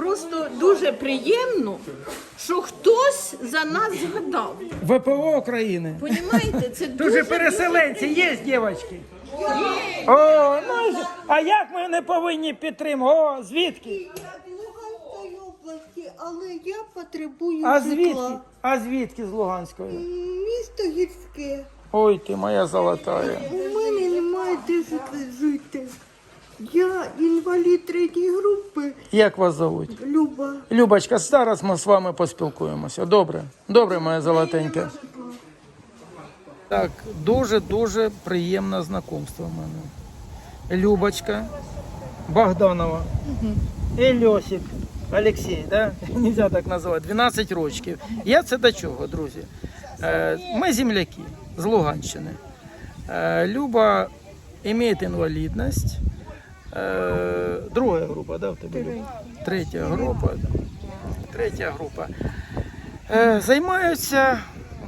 просто дуже приємно, що хтось за нас згадав. ВПО України. Понімаєте, це Тут дуже переселенці є, дівчатки. О, ну, ж- а як ми не повинні підтримувати? О, звідки? Я області, але я потребую А звідки? житла. А звідки з Луганської? Місто гірське. Ой, ти моя золотая. У мене немає де жити- жити. Я інвалід третьої групи. Як вас зовуть? Люба. Любочка, зараз ми з вами поспілкуємося. Добре, добре, моя золотенька. Так, дуже-дуже приємне знакомство в мене. Любочка Богданова. І Льосик Олексій, да? Нельзя так називати. 12 років. Я це до чого, друзі? Е, Ми земляки з Луганщини. Е, Люба має інвалідність. Е, Друга група, да, в тебе? Третя група. Третя група. Е, Займаються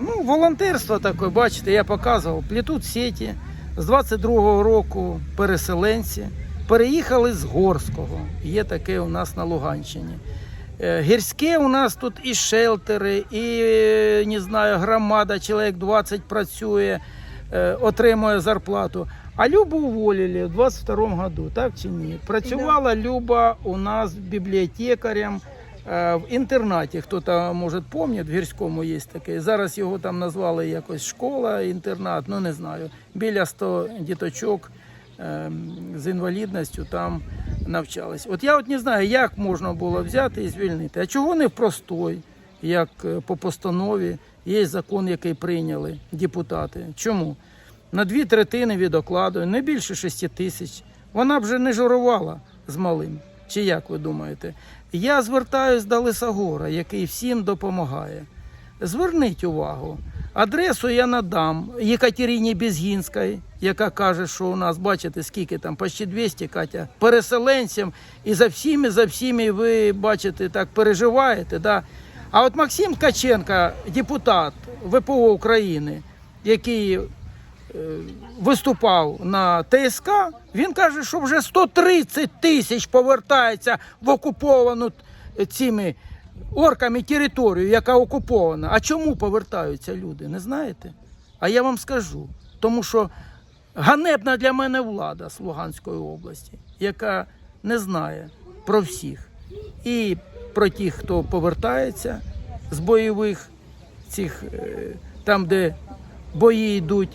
ну, волонтерство таке, бачите, я показував, плетуть сіті. З 22-го року переселенці переїхали з Горського. Є таке у нас на Луганщині. Е, Гірське у нас тут і шелтери, і не знаю, громада, чоловік 20 працює, отримує зарплату. А Любу уволили в 22-му году, так чи ні? Працювала Люба у нас бібліотекарем е, в інтернаті. Хто-то, може, пам'ятає, в Гірському є таке. Зараз його там назвали якось школа, інтернат, ну не знаю. Біля 100 діточок е, з інвалідністю там навчались. От я от не знаю, як можна було взяти і звільнити. А чого не в простой, як е, по постанові є закон, який прийняли депутати. Чому? На дві третини від окладу, не більше 6 тисяч. Вона б вже не журувала з малим. Чи як ви думаєте? Я звертаюсь до Лисогора, який всім допомагає. Зверніть увагу. Адресу я надам Єкатерині Безгінській, яка каже, що у нас, бачите, скільки там, почти 200, Катя, переселенцям, і за всіми, за всіми ви бачите, так переживаєте. Да? А от Максим Ткаченко, депутат ВПО України, який виступав на ТСК, він каже, що вже 130 тисяч повертається в окуповану цими орками територію, яка окупована. А чому повертаються люди? Не знаєте? А я вам скажу. Тому що ганебна для мене влада з Луганської області, яка не знає про всіх. І про тих, хто повертається з бойових цих е, там, де бої йдуть,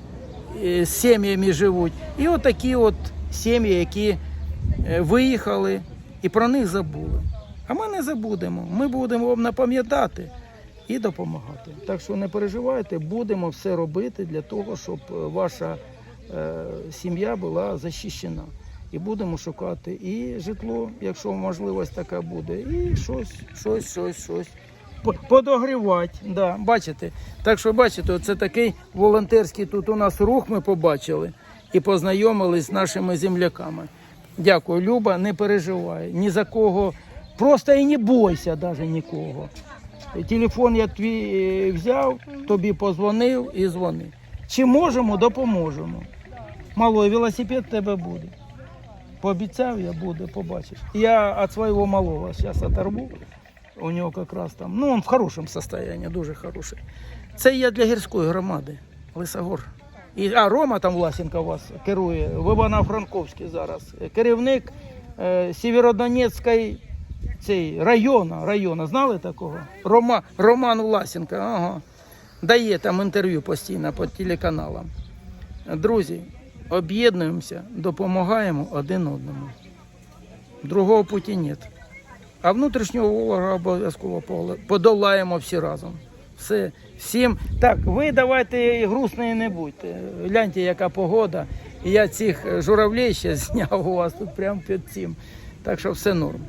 сім'ями живуть. І от такі от сім'ї, які е, виїхали і про них забули. А ми не забудемо. Ми будемо вам напам'ятати і допомагати. Так що не переживайте, будемо все робити для того, щоб е, ваша е, сім'я була захищена. І будемо шукати і житло, якщо можливість така буде, і щось, щось, щось, щось. По- Подогрівати, да, бачите. Так що бачите, це такий волонтерський тут у нас рух ми побачили і познайомились з нашими земляками. Дякую, Люба, не переживай. Ні за кого. Просто і не бойся навіть нікого. Телефон я твій е, взяв, тобі позвонив і дзвонив. Чи можемо, допоможемо. Малой велосипед в тебе буде. Пообіцяв я буде, побачиш. Я від свого малого зараз оторву. У нього якраз там, ну він в хорошому стані, дуже хороший. Це я для гірської громади, Лисогор. І, а Рома там Власенко вас керує, в Івано-Франковській зараз. Керівник е, Сєвєродонецької цей, району, району, знали такого? Рома, Роман Власенко, ага. Дає там інтерв'ю постійно по телеканалам. Друзі, об'єднуємося, допомагаємо один одному. Другого путі нет. А внутрішнього ворога обов'язково подолаємо всі разом. Все, всім. Так, ви давайте грустні не будьте. Гляньте, яка погода. Я цих журавлей ще зняв у вас тут прямо під цим. Так що все норм.